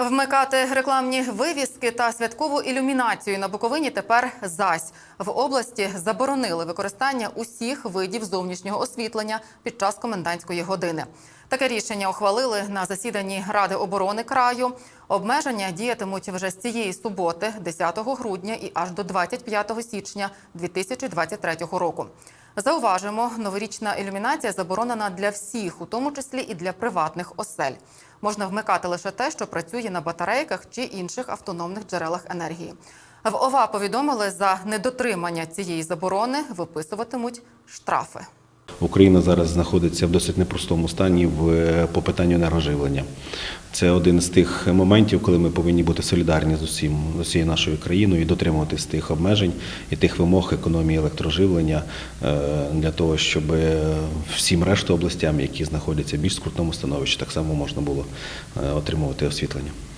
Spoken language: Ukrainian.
Вмикати рекламні вивіски та святкову ілюмінацію на Буковині тепер зась. В області заборонили використання усіх видів зовнішнього освітлення під час комендантської години. Таке рішення ухвалили на засіданні Ради оборони краю. Обмеження діятимуть вже з цієї суботи, 10 грудня і аж до 25 січня 2023 року. Зауважимо, новорічна ілюмінація заборонена для всіх, у тому числі і для приватних осель. Можна вмикати лише те, що працює на батарейках чи інших автономних джерелах енергії. В ОВА повідомили, за недотримання цієї заборони виписуватимуть штрафи. Україна зараз знаходиться в досить непростому стані в по питанню енергоживлення. Це один з тих моментів, коли ми повинні бути солідарні з усім з усією нашою країною і дотримуватись тих обмежень і тих вимог економії електроживлення е, для того, щоб всім решту областям, які знаходяться в більш скрутному становищі, так само можна було е, отримувати освітлення.